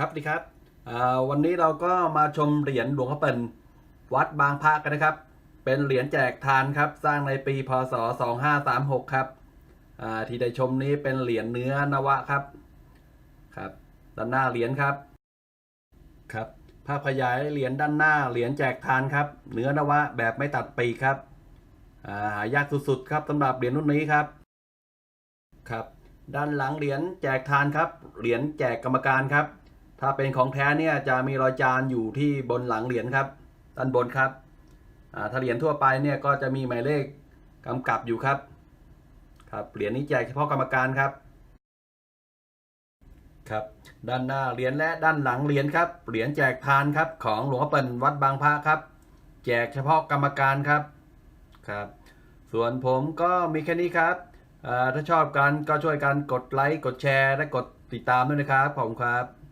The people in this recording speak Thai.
ครับดีครับวันนี้เราก็มาชมเหรียญหลวงพ่อเปิ่นวัดบางพระกันนะครับ เป็นเหรียญแจกทานครับ สร้างในปีพศ 2536 ครับที่ได้ชมนี้เป็นเหรียญเนื้อนวะครับครับ ด้านหน้าเหรียญครับครับภาพขยายเหรียญด้านหน้าเหรียญแจกทานครับ เนื้อนวะแบบไม่ตัดปีครับหายากสุดๆครับสำหรับเหรียญรุ่นนี้ครับครับ ด้านหลังเหรียญแจกทานครับเหรียญแจกกรรมการครับ ถ้าเป็นของแท้เนี่ยจะมีรอยจานอยู่ที่บนหลังเหรียญครับ ด้านบนครับอ่าถ้าเหรียญทั่วไปเนี่ยก็จะมีหมายเลขกำกับอยู่ครับครับเหรียญนี้แจกเฉพาะกรรมการครับครับด้านหน้าเหรียญและด้านหลังเหรียญครับเหรียญแจกทานครับของหลวงพ่อเปิ่นวัดบางพระครับ แจกเฉพาะกรรมการครับครับ ส่วนผมก็มีแค่นี้ครับอ่าถ้าชอบกันก็ช่วยกันกดไลค์กดแชร์และกดติดตามด้วยนะครับขอบคุณครับ